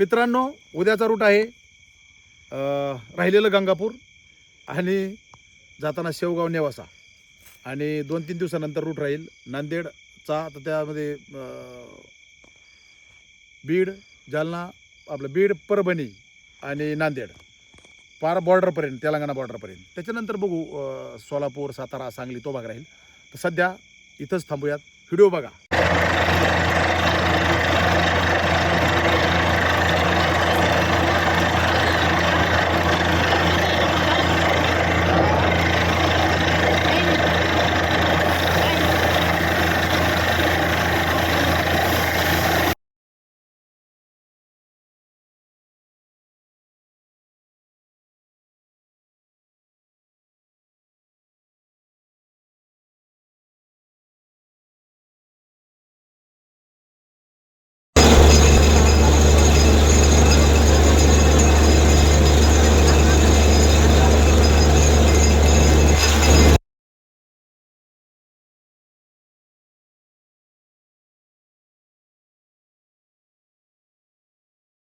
मित्रांनो उद्याचा रूट आहे राहिलेलं गंगापूर आणि जाताना शेवगाव नेवासा. आणि दोन तीन दिवसानंतर रूट राहील नांदेडचा तर त्यामध्ये बीड जालना आपलं बीड परभणी आणि नांदेड. पार बॉर्डरपर्यंत तेलंगणा बॉर्डरपर्यंत त्याच्यानंतर बघू सोलापूर सातारा सांगली तो भाग राहील. तर सध्या इथंच थांबूयात. व्हिडिओ बघा.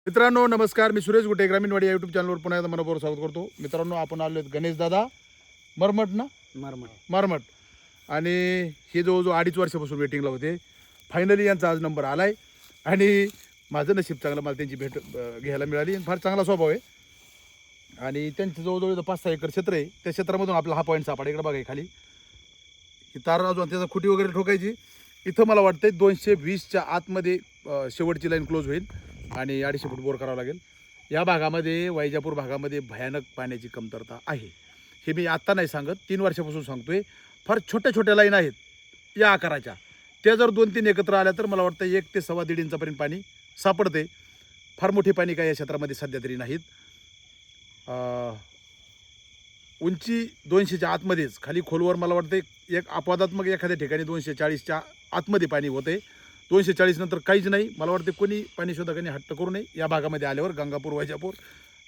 मित्रांनो नमस्कार. मी सुरेश गुटे ग्रामीणवाडी या यूट्यूब चॅनलवर पुन्हा एकदा मनपूर्वक स्वागत करतो. मित्रांनो आपण आलो आहेत गणेश दादा. मरमट ना? मरमट. मरमट. आणि हे जवळजवळ अडीच वर्षापासून वेटिंगला होते. फायनली यांचा आज नंबर आलाय. आणि माझं नशीब चांगलं मला त्यांची भेट घ्यायला मिळाली. आणि फार चांगला स्वभाव आहे. आणि त्यांचं जवळजवळ पाच सहा एकर क्षेत्र आहे. त्या क्षेत्रामधून आपला हा पॉईंट सापडा. इकडे बघा हे खाली. ही तार अजून त्याचा खुटी वगैरे ठोकायची. इथं मला वाटतंय दोनशे वीसच्या आतमध्ये शेवटची लाईन क्लोज होईल. आणि अडीचशे फूट बोर करावं लागेल. या भागामध्ये वैजापूर भागामध्ये भयानक पाण्याची कमतरता आहे. हे मी आत्ता नाही सांगत तीन वर्षापासून सांगतो आहे फार छोट्या छोट्या लाईन आहेत या आकाराच्या. त्या जर दोन तीन एकत्र आल्या तर मला वाटतं एक ते सव्वा दीड इंचापर्यंत पाणी सापडते फार मोठी पाणी काय या क्षेत्रामध्ये सध्या तरी नाहीत. उंची दोनशेच्या आतमध्येच खाली खोलवर मला वाटतं एक- एक अपवादात्मक एखाद्या ठिकाणी दोनशे चाळीसच्या आतमध्ये पाणी होते दोनशे चाळीस नंतर काहीच नाही. मला वाटते कोणी पाणी शोधकांनी हट्ट करू नये. या भागामध्ये आल्यावर गंगापूर वैजापूर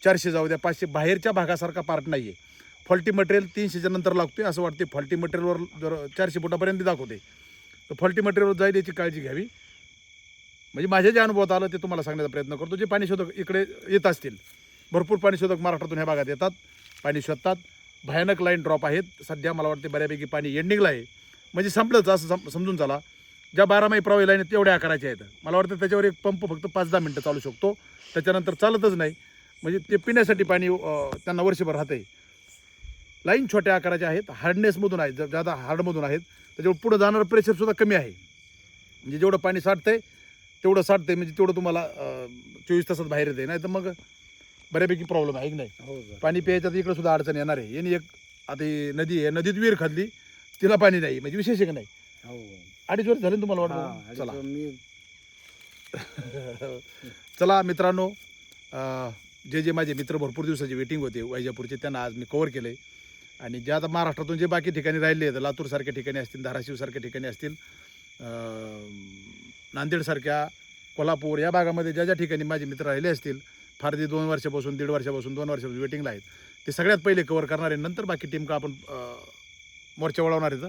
चारशे जाऊ द्या पाचशे बाहेरच्या भागासारखा पार्ट नाही आहे फॉल्टी मटेरियल तीनशेच्या नंतर लागतोय. असं वाटते फॉल्टी मटेरियलवर जर चारशे फुटापर्यंत दाखवते तर फॉल्टी मटेरियलवर जाईल याची काळजी घ्यावी. म्हणजे माझ्या जे अनुभवात आलं ते तुम्हाला सांगण्याचा प्रयत्न करतो. जे पाणी शोधक इकडे येत असतील भरपूर पाणी शोधक महाराष्ट्रातून ह्या भागात येतात. पाणी शोधतात. भयानक लाईन ड्रॉप आहेत. सध्या मला वाटते बऱ्यापैकी पाणी एंडिंगला आहे. म्हणजे संपलंच असं सम समजून चला. ज्या बारा माही प्रवाही लाईन आहेत तेवढ्या आकाराच्या आहेत. मला वाटतं त्याच्यावर एक पंप फक्त पाच दहा मिनटं चालू शकतो. त्याच्यानंतर चालतच नाही. म्हणजे ते पिण्यासाठी पाणी त्यांना वर्षभर राहतंय. लाईन छोट्या आकाराच्या आहेत. हार्डनेसमधून आहेत. ज- ज्यादा हार्डमधून आहेत. त्याच्यावर पुढं जाणारं प्रेशरसुद्धा कमी आहे. म्हणजे जेवढं पाणी साठतंय तेवढं साठतंय. म्हणजे तेवढं तुम्हाला चोवीस तासात बाहेर येते नाही तर मग बऱ्यापैकी प्रॉब्लेम आहे की नाही? हो सर पाणी प्यायचं तर इकडं सुद्धा अडचण येणार आहे. यांनी एक आता ही नदी आहे. नदीत विहीर खाल्ली तिला पाणी नाही. म्हणजे विशेष आहे की नाही? हो. अडीच वर्ष झाले ना तुम्हाला वाटतं? चला. मी चला मित्रांनो अं, जे जे माझे मित्र भरपूर दिवसाचे वेटिंग होते वैजापूरचे त्यांना आज मी कव्हर केले आणि जे आता महाराष्ट्रातून जे बाकी ठिकाणी राहिले आहेत लातूरसारख्या ठिकाणी असतील धाराशिवसारख्या ठिकाणी असतील अं, नांदेडसारख्या कोल्हापूर या भागामध्ये ज्या ज्या ठिकाणी माझे मित्र राहिले असतील फार ते दोन वर्षापासून दीड वर्षापासून दोन वर्षापासून वेटिंगला आहेत. ते सगळ्यात पहिले कव्हर करणार आहे नंतर बाकी टीम का आपण अं, मोर्चा वळवणार आहेत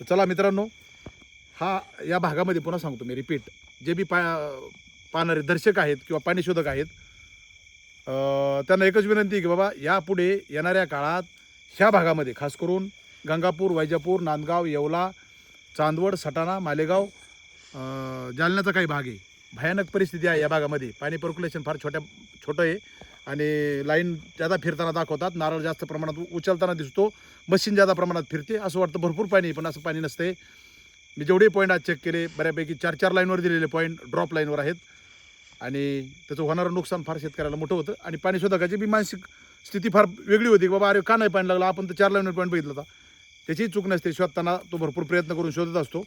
तर चला मित्रांनो हा या भागामध्ये पुन्हा सांगतो मी रिपीट जे बी पा पाहणारे दर्शक आहेत किंवा पाणीशोधक आहेत त्यांना एकच विनंती की बाबा यापुढे येणाऱ्या काळात ह्या भागामध्ये खास करून गंगापूर वैजापूर नांदगाव येवला चांदवड सटाणा मालेगाव जालन्याचा काही भाग आहे. भयानक परिस्थिती आहे या भागामध्ये. पाणी पर्क्युलेशन फार छोट्या छोटं आहे आणि लाईन जादा फिरताना दाखवतात नारळ जास्त प्रमाणात उचलताना दिसतो मशीन जादा प्रमाणात फिरते असं वाटतं भरपूर पाणी आहे, पण असं पाणी नसते मी जेवढे पॉईंट आज चेक केले बऱ्यापैकी चार चार लाईनवर दिलेले पॉईंट ड्रॉप लाईनवर आहेत. आणि त्याचं होणारं नुकसान फार शेतकऱ्याला मोठं होतं. आणि पाणी शोधकाची बी मानसिक स्थिती फार वेगळी होती बाबा अरे का नाही पाणी लागलं? आपण तर चार लाईनवर पॉईंट बघितलं होता. त्याचीही चूक नसते. शोधताना तो भरपूर प्रयत्न करून शोधत असतो.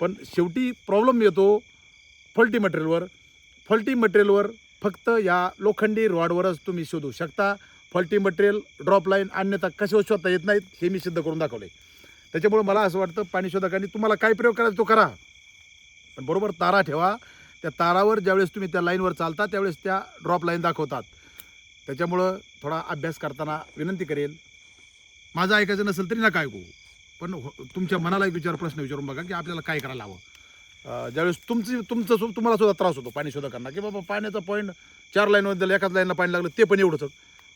पण शेवटी प्रॉब्लेम येतो फल्टी मटेरियलवर फल्टी मटेरियलवर फक्त या लोखंडी रॉडवरच तुम्ही शोधू शकता. फॉल्टी मटेरियल ड्रॉप लाईन अन्यथा कशावर शोधता येत नाहीत हे मी सिद्ध करून दाखवले त्याच्यामुळे मला असं वाटतं पाणीशोधकांनी तुम्हाला काय प्रयोग करायचा तो करा. पण बरोबर तारा ठेवा. त्या तारावर ज्यावेळेस तुम्ही त्या लाईनवर चालता त्यावेळेस त्या ड्रॉप लाईन दाखवतात. त्याच्यामुळं थोडा अभ्यास करताना विनंती करेल माझं ऐकायचं नसेल तरी नका ऐकू. पण हो- तुमच्या मनाला एक विचार प्रश्न विचारून बघा की आपल्याला काय करायला हवं. ज्यावेळेस तुमची तुमचं सु- तुम्हाला सुद्धा त्रास होतो पाणी शोधकांना. की बाबा पाण्याचा पॉईंट चार लाईनमध्ये एकाच लाईनला पाणी लागलं ते पण एवढंच.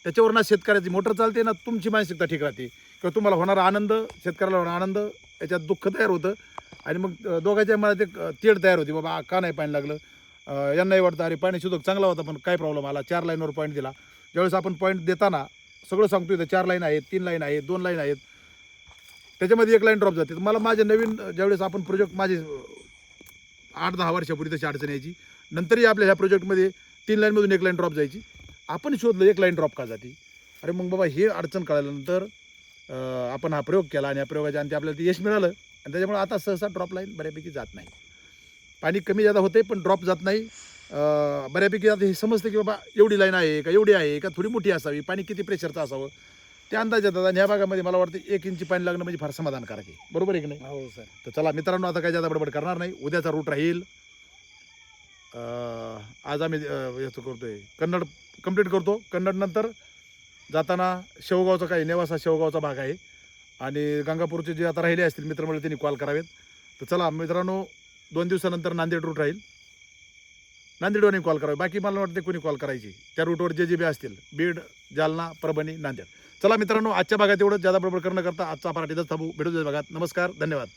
त्याच्यावर ना शेतकऱ्याची मोटर चालते ना तुमची मानसिकता ठीक राहते. किंवा तुम्हाला होणारा आनंद शेतकऱ्याला होणारा आनंद याच्यात दुःख तयार होतं. आणि मग दोघांच्या मनात एक तेढ तयार होती. बाबा का नाही पाणी लागलं? यांनाही वाटतं अरे पाणी शोधक चांगला होता पण काय प्रॉब्लेम आला? चार लाईनवर पॉईंट दिला. ज्यावेळेस आपण पॉईंट देताना सगळं सांगतो इथं चार लाईन आहेत तीन लाईन आहेत दोन लाईन आहेत. त्याच्यामध्ये एक लाईन ड्रॉप जाते. तर मला माझे नवीन ज्यावेळेस आपण प्रोजेक्ट माझे आठ दहा वर्षापूर्वी तशी अडचण यायची. नंतरही आपल्या ह्या प्रोजेक्टमध्ये तीन लाईनमधून एक लाईन ड्रॉप जायची. आपण शोधलं एक लाईन ड्रॉप का जाते? अरे मग बाबा हे अडचण कळल्यानंतर आपण हा प्रयोग केला आणि या प्रयोगाच्या अंती आपल्याला ते यश मिळालं. आणि त्याच्यामुळे आता सहसा ड्रॉप लाईन बऱ्यापैकी जात नाही. पाणी कमी जादा होते पण ड्रॉप जात नाही. बऱ्यापैकी आता हे समजतं की बाबा एवढी लाईन आहे का एवढी आहे का थोडी मोठी असावी पाणी किती प्रेशरचं असावं? ते अंदाज येतात आणि ह्या भागामध्ये मला वाटतं एक इंची पाणी लागणं म्हणजे फार समाधानकारक आहे. बरोबर आहे की नाही? हो सर तर चला मित्रांनो आता काय जादा बडबड करणार नाही. उद्याचा रूट राहील. आज आम्ही याचं करतोय. कन्नड कंप्लीट करतो. कन्नड नंतर जाताना शेवगावचा काही नेवासा शेवगावचा भाग आहे. आणि गंगापूरचे जे आता राहिले असतील मित्रमंडळी त्यांनी कॉल करावेत. तर चला मित्रांनो दोन दिवसानंतर नांदेड रूट राहील. नांदेडवरून कॉल करावे. बाकी मला वाटते कोणी कॉल करायची. त्या रूटवर जे जे बी असतील बीड जालना परभणी नांदेड. चला मित्रांनो आजच्या भागात एवढं जादा बडबड करणं करता आजचा पार्टीचा थांबू. भेटू भागात. नमस्कार धन्यवाद.